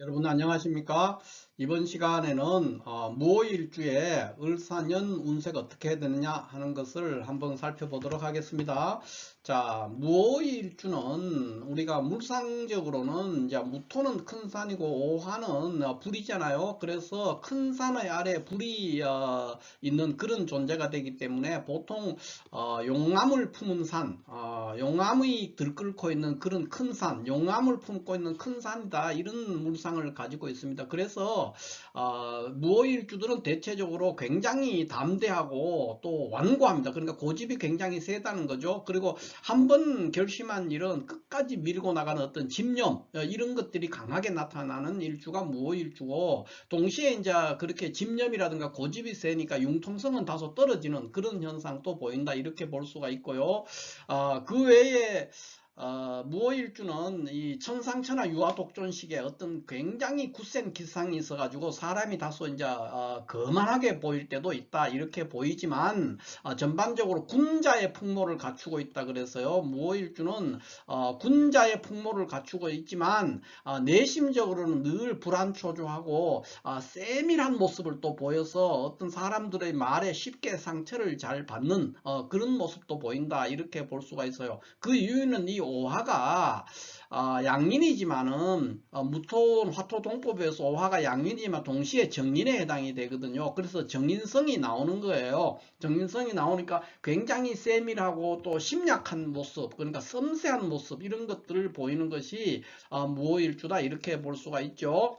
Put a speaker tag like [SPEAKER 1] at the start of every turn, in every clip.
[SPEAKER 1] 여러분 안녕하십니까 이번 시간에는 어, 무오일주의 을사년 운세가 어떻게 되느냐 하는 것을 한번 살펴보도록 하겠습니다. 자 무오일주는 우리가 물상적으로는 이제 무토는 큰 산이고 오화는 어, 불이잖아요. 그래서 큰 산의 아래 불이 어, 있는 그런 존재가 되기 때문에 보통 어, 용암을 품은 산 어, 용암이 들끓고 있는 그런 큰 산 용암을 품고 있는 큰 산이다. 이런 물상을 가지고 있습니다. 그래서 어, 무오일주들은 대체적으로 굉장히 담대하고 또 완고합니다. 그러니까 고집이 굉장히 세다는 거죠. 그리고 한 번 결심한 일은 끝까지 밀고 나가는 어떤 집념 어, 이런 것들이 강하게 나타나는 일주가 무오일주고 동시에 이제 그렇게 집념이라든가 고집이 세니까 융통성은 다소 떨어지는 그런 현상도 보인다 이렇게 볼 수가 있고요. 어, 그 외에 어, 무오일주는 이 천상천하 유화독존식의 어떤 굉장히 굳센 기상이 있어가지고 사람이 다소 이제 어, 거만하게 보일 때도 있다 이렇게 보이지만 어, 전반적으로 군자의 풍모를 갖추고 있다 그래서요. 무오일주는 어, 군자의 풍모를 갖추고 있지만 어, 내심적으로는 늘 불안초조하고 어, 세밀한 모습을 또 보여서 어떤 사람들의 말에 쉽게 상처를 잘 받는 어, 그런 모습도 보인다 이렇게 볼 수가 있어요. 그 이유는 이 오화가 어, 양인이지만은 어, 무토 화토 동법에서 오화가 양인이지만 동시에 정인에 해당이 되거든요. 그래서 정인성이 나오는 거예요. 정인성이 나오니까 굉장히 세밀하고 또 심약한 모습, 그러니까 섬세한 모습 이런 것들을 보이는 것이 어, 무오일주다 이렇게 볼 수가 있죠.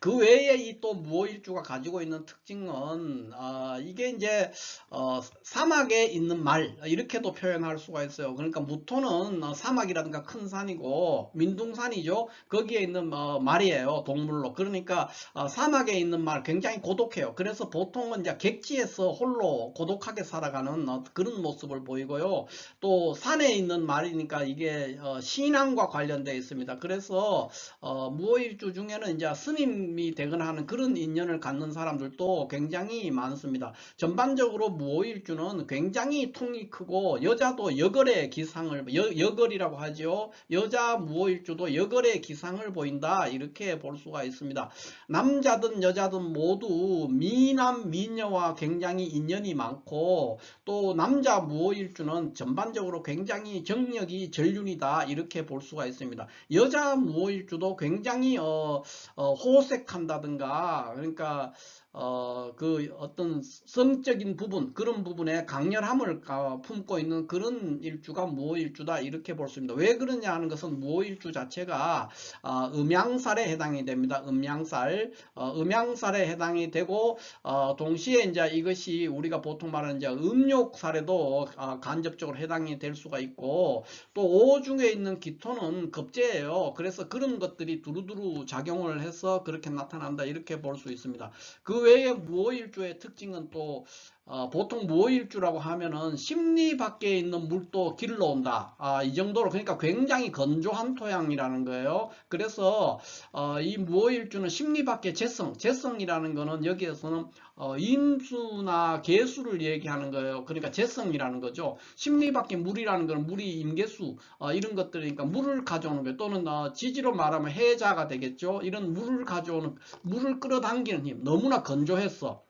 [SPEAKER 1] 그 외에 이 또 무오일주가 가지고 있는 특징은 어, 이게 이제 어, 사막에 있는 말 이렇게도 표현할 수가 있어요. 그러니까 무토는 어, 사막이라든가 큰 산이고 민둥산이죠. 거기에 있는 어, 말이에요. 동물로. 그러니까 어, 사막에 있는 말 굉장히 고독해요. 그래서 보통은 이제 객지에서 홀로 고독하게 살아가는 어, 그런 모습을 보이고요. 또 산에 있는 말이니까 이게 어, 신앙과 관련되어 있습니다. 그래서 어, 무오일주 중에는 이제 스님 이 되거나 하는 그런 인연을 갖는 사람들도 굉장히 많습니다. 전반적으로 무오일주는 굉장히 통이 크고 여자도 여걸의 기상을 여, 여걸이라고 하죠. 여자 무오일주도 여걸의 기상을 보인다 이렇게 볼 수가 있습니다. 남자든 여자든 모두 미남 미녀와 굉장히 인연이 많고 또 남자 무오일주는 전반적으로 굉장히 정력이 전륜이다 이렇게 볼 수가 있습니다. 여자 무오일주도 굉장히 어, 어, 호색 선택한다든가. 그러니까 어, 그 어떤 성적인 부분 그런 부분에 강렬함을 품고 있는 그런 일주가 무오일주다 이렇게 볼 수 있습니다. 왜 그러냐 하는 것은 무오일주 자체가 어, 음양살에 해당이 됩니다. 음양살 어, 음양살에 해당이 되고 어, 동시에 이제 이것이 우리가 보통 말하는 이제 음욕살에도 어, 간접적으로 해당이 될 수가 있고 또 오중에 있는 기토는 급제예요. 그래서 그런 것들이 두루두루 작용을 해서 그렇게 나타난다 이렇게 볼 수 있습니다. 그 외에 무오일주의 특징은 또 어, 보통 무오일주라고 하면은 심리 밖에 있는 물도 길러 온다. 아, 이 정도로 그러니까 굉장히 건조한 토양이라는 거예요. 그래서 어, 이 무오일주는 심리 밖에 재성, 재성이라는 거는 여기에서는 어, 임수나 개수를 얘기하는 거예요. 그러니까 재성이라는 거죠. 심리 밖에 물이라는 거는 물이 임계수 어, 이런 것들이니까 물을 가져오는 거예요. 또는 어, 지지로 말하면 해자가 되겠죠. 이런 물을 가져오는 물을 끌어당기는 힘. 너무나 건조했어.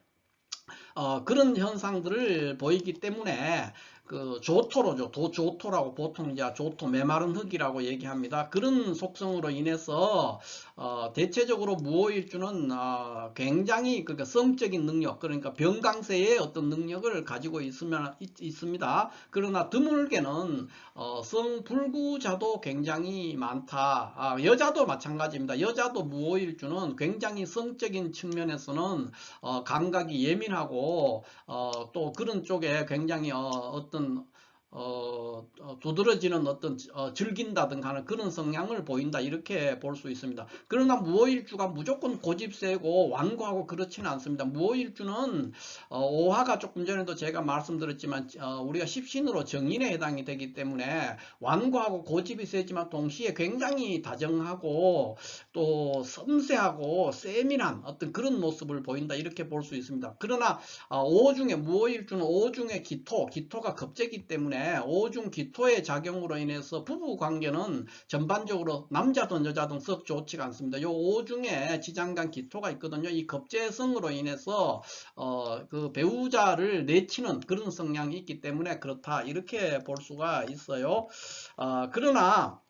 [SPEAKER 1] 어, 그런 현상들을 보이기 때문에 그 조토로죠. 도 조토라고 보통 이제 조토 메마른 흙이라고 얘기합니다. 그런 속성으로 인해서 어, 대체적으로 무오일주는 어, 굉장히 그러니까 성적인 능력 그러니까 병강세의 어떤 능력을 가지고 있으면 있, 습니다 그러나 드물게는 어, 성불구자도 굉장히 많다. 아, 여자도 마찬가지입니다. 여자도 무오일주는 굉장히 성적인 측면에서는 어, 감각이 예민하고 어, 또 그런 쪽에 굉장히 어, 떤 어, 어, 두드러지는 어떤 어, 즐긴다든가 하는 그런 성향을 보인다 이렇게 볼 수 있습니다. 그러나 무오일주가 무조건 고집세고 완고하고 그렇지는 않습니다. 무오일주는 어, 오화가 조금 전에도 제가 말씀드렸지만 어, 우리가 십신으로 정인에 해당이 되기 때문에 완고하고 고집이 세지만 동시에 굉장히 다정하고 또 섬세하고 세밀한 어떤 그런 모습을 보인다 이렇게 볼 수 있습니다. 그러나 어, 오중에 무오일주는 오중에 기토, 기토가 겁재기 때문에 오중 기토의 작용으로 인해서 부부 관계는 전반적으로 남자든 여자든 썩 좋지가 않습니다. 요 오중에 지장간 기토가 있거든요. 이 겁재성으로 인해서 어, 그 배우자를 내치는 그런 성향이 있기 때문에 그렇다 이렇게 볼 수가 있어요. 어, 그러나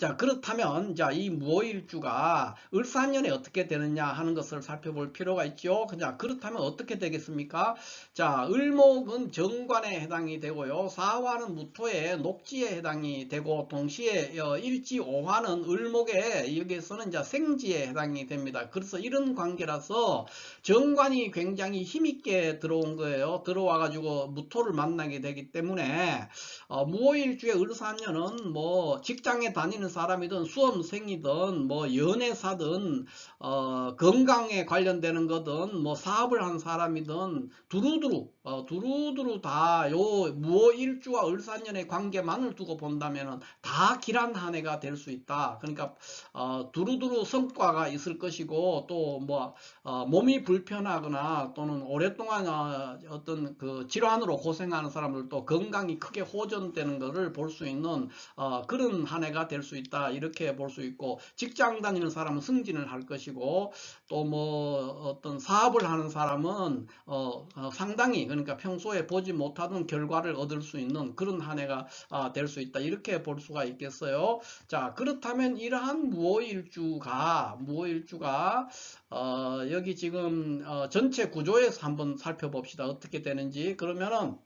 [SPEAKER 1] 자 그렇다면 자이 무오일주가 을사년에 어떻게 되느냐 하는 것을 살펴볼 필요가 있죠. 자 그렇다면 어떻게 되겠습니까? 자 을목은 정관에 해당이 되고요. 사화는 무토의 녹지에 해당이 되고 동시에 어, 일지 오화는 을목에 여기에서는 이제 생지에 해당이 됩니다. 그래서 이런 관계라서 정관이 굉장히 힘있게 들어온 거예요. 들어와 가지고 무토를 만나게 되기 때문에 어, 무오일주의 을사년은 뭐 직장에 다니는 사람이든 수험생이든 뭐 연애사든 어, 건강에 관련되는 거든 뭐 사업을 한 사람이든 두루두루 어, 두루두루 다 요 무오일주와 을사년의 관계만을 두고 본다면은 다 길한 한 해가 될 수 있다. 그러니까 어, 두루두루 성과가 있을 것이고 또뭐 몸이 불편하거나 또는 오랫동안 어, 어떤 그 질환으로 고생하는 사람들도 건강이 크게 호전되는 것을 볼 수 있는 어, 그런 한 해가 될 수 있다. 이렇게 볼 수 있고 직장 다니는 사람은 승진을 할 것이고 또 뭐 어떤 사업을 하는 사람은 어, 어, 상당히 그러니까 평소에 보지 못하던 결과를 얻을 수 있는 그런 한 해가 아, 될 수 있다. 이렇게 볼 수가 있겠어요. 자, 그렇다면 이러한 무오일주가 무오일주가 어, 여기 지금 어, 전체 구조에서 한번 살펴봅시다. 어떻게 되는지. 그러면은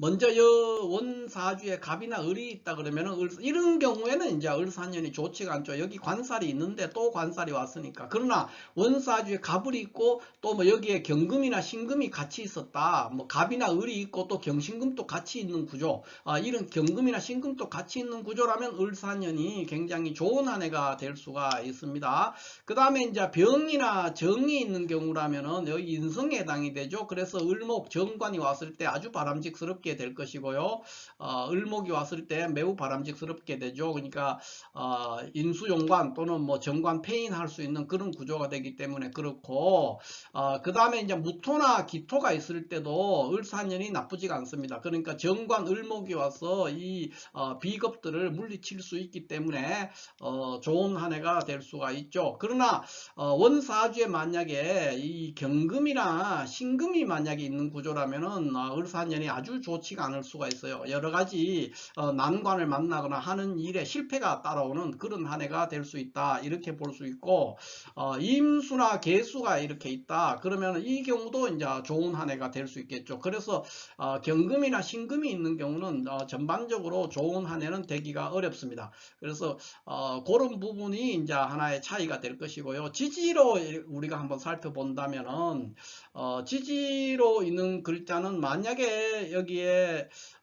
[SPEAKER 1] 먼저 여 원 사주에 갑이나 을이 있다 그러면은 을, 이런 경우에는 이제 을사년이 좋지가 않죠. 여기 관살이 있는데 또 관살이 왔으니까. 그러나 원 사주에 갑을이 있고 또 뭐 여기에 경금이나 신금이 같이 있었다. 뭐 갑이나 을이 있고 또 경신금도 같이 있는 구조. 아, 이런 경금이나 신금도 같이 있는 구조라면 을사년이 굉장히 좋은 한 해가 될 수가 있습니다. 그 다음에 이제 병이나 정이 있는 경우라면은 여기 인성에 해당이 되죠. 그래서 을목 정관이 왔을 때 아주 바람직스럽게 될 것이고요. 어, 을목이 왔을 때 매우 바람직스럽게 되죠. 그러니까 어, 인수용관 또는 뭐 정관 폐인할 수 있는 그런 구조가 되기 때문에 그렇고 어, 그 다음에 이제 무토나 기토가 있을 때도 을사년이 나쁘지가 않습니다. 그러니까 정관 을목이 와서 이 어, 비겁들을 물리칠 수 있기 때문에 어, 좋은 한 해가 될 수가 있죠. 그러나 어, 원사주에 만약에 이 경금이나 신금이 만약에 있는 구조라면은 어, 을사년이 아주 좋 지가 않을 수가 있어요. 여러 가지 어, 난관을 만나거나 하는 일에 실패가 따라오는 그런 한 해가 될 수 있다. 이렇게 볼 수 있고 어, 임수나 개수가 이렇게 있다. 그러면 이 경우도 이제 좋은 한 해가 될 수 있겠죠. 그래서 어, 경금이나 신금이 있는 경우는 어, 전반적으로 좋은 한 해는 되기가 어렵습니다. 그래서 어, 그런 부분이 이제 하나의 차이가 될 것이고요. 지지로 우리가 한번 살펴본다면은 어, 지지로 있는 글자는 만약에 여기에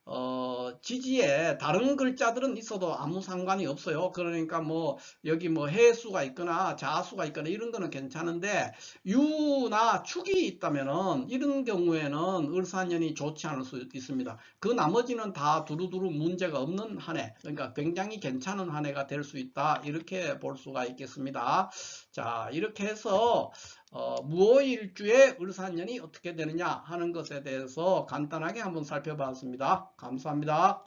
[SPEAKER 1] 어, 지지에 다른 글자들은 있어도 아무 상관이 없어요. 그러니까 뭐 여기 뭐 해수가 있거나 자수가 있거나 이런 거는 괜찮은데 유나 축이 있다면은 이런 경우에는 을사년이 좋지 않을 수 있습니다. 그 나머지는 다 두루두루 문제가 없는 한 해. 그러니까 굉장히 괜찮은 한 해가 될 수 있다. 이렇게 볼 수가 있겠습니다. 자, 이렇게 해서 어, 무오일주의 을사년이 어떻게 되느냐 하는 것에 대해서 간단하게 한번 살펴봤습니다. 감사합니다.